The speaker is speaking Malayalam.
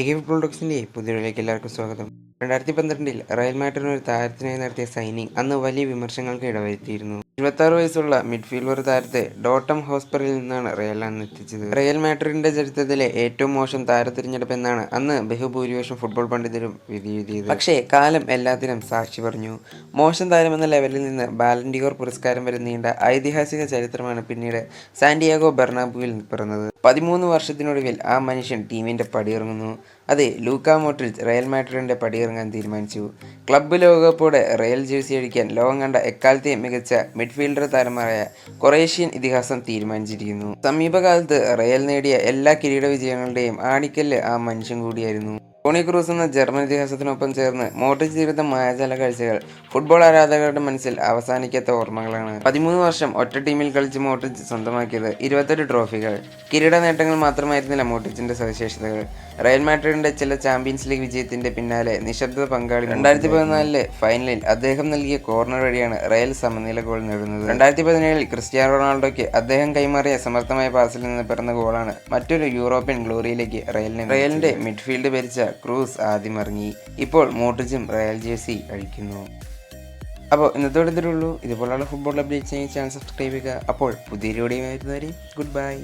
എഗെ ഫുട്ബോൾ പ്രൊഡക്ട്സിന്റെ പുതിയതിലേക്ക് എല്ലാവർക്കും സ്വാഗതം. രണ്ടായിരത്തി പന്ത്രണ്ടിൽ റയൽ മാഡ്രിഡിന് ഒരു താരത്തിനായി നടത്തിയ സൈനിങ് അന്ന് വലിയ വിമർശങ്ങൾക്ക് ഇടവരുത്തിയിരുന്നു. ഇരുപത്താറ് വയസ്സുള്ള മിഡ്ഫീൽഡർ താരത്തെ ഡോട്ടം ഹോസ്പിറ്റലിൽ നിന്നാണ് അന്ന് എത്തിച്ചത്. റയൽ മാഡ്രിഡിന്റെ ചരിത്രത്തിലെ ഏറ്റവും മോശം താര തിരഞ്ഞെടുപ്പ് എന്നാണ് അന്ന് ബഹുഭൂരിപക്ഷം ഫുട്ബോൾ പണ്ഡിതരും വിധി എഴുതിയത് പക്ഷേ കാലം എല്ലാത്തിനും സാക്ഷി പറഞ്ഞു. മോശം താരം എന്ന ലെവലിൽ നിന്ന് ബാലൻഡിയോർ പുരസ്കാരം വരെ നീണ്ട ഐതിഹാസിക ചരിത്രമാണ് പിന്നീട് സാന്റിയാഗോ ബെർണാബുവിൽ പിറന്നത്. പതിമൂന്ന് വർഷത്തിനൊടുവിൽ ആ മനുഷ്യൻ ടീമിന്റെ പടിയിറങ്ങുന്നു. അതെ ലൂക്ക മോട്രിച്ച് റയൽ മാഡ്രിഡിന്റെ പടിയിറങ്ങാൻ തീരുമാനിച്ചു. ക്ലബ്ബ് ലോകകപ്പോടെ റയൽ ജേഴ്സി അടിക്കാൻ ലോകം കണ്ട എക്കാലത്തെയും മികച്ച മിഡ്ഫീൽഡർ താരമായ കൊറേഷ്യൻ ഇതിഹാസം തീരുമാനിച്ചിരിക്കുന്നു. സമീപകാലത്ത് റയൽ നേടിയ എല്ലാ കിരീട വിജയങ്ങളുടെയും ആണിക്കല്ല് ആ മനുഷ്യൻ കൂടിയായിരുന്നു. ടോണി ക്രൂസ് എന്ന ജർമ്മൻ ഇതിഹാസത്തിനൊപ്പം ചേർന്ന് മോട്ടർ ജീവിതം മായാജാല കാഴ്ചകൾ ഫുട്ബോൾ ആരാധകരുടെ മനസ്സിൽ അവസാനിക്കാത്ത ഓർമ്മകളാണ്. പതിമൂന്ന് വർഷം ഒറ്റ ടീമിൽ കളിച്ച് മോട്ടിച്ച് സ്വന്തമാക്കിയത് ഇരുപത്തെട്ട് ട്രോഫികൾ. കിരീട നേട്ടങ്ങൾ മാത്രമായിരുന്നില്ല മോട്ടിച്ചിന്റെ സവിശേഷതകൾ. റയൽ മാഡ്രിഡിന്റെ ചില ചാമ്പ്യൻസ് ലീഗ് വിജയത്തിന്റെ പിന്നാലെ നിശബ്ദ പങ്കാളി രണ്ടായിരത്തി പതിനാലിലെ ഫൈനലിൽ അദ്ദേഹം നൽകിയ കോർണർ വഴിയാണ് റയൽ സമനില ഗോൾ നേടുന്നത്. രണ്ടായിരത്തി പതിനേഴിൽ ക്രിസ്ത്യാനോ റൊണാൾഡോയ്ക്ക് അദ്ദേഹം കൈമാറിയ സമർത്ഥമായ പാസിൽ നിന്ന് പിറന്ന ഗോളാണ് മറ്റൊരു യൂറോപ്യൻ ഗ്ലോറിയിലേക്ക് റയലിനെ റയലിന്റെ മിഡ്ഫീൽഡ് ഭരിച്ച ക്രൂസ് ആദ്യം ഇറങ്ങി ഇപ്പോൾ മോട്ടിച്ചും റയൽ ജേഴ്സി അഴിക്കുന്നു അപ്പോൾ ഇന്നത്തോടെ ഇത്രയുള്ളൂ ഇതുപോലുള്ള ഫുട്ബോൾ അപ്ഡേറ്റ്സ് ചാനൽ സബ്സ്ക്രൈബ് ചെയ്യുക. അപ്പോൾ പുതിയ വീഡിയോ വരുന്നവരെ ഗുഡ് ബൈ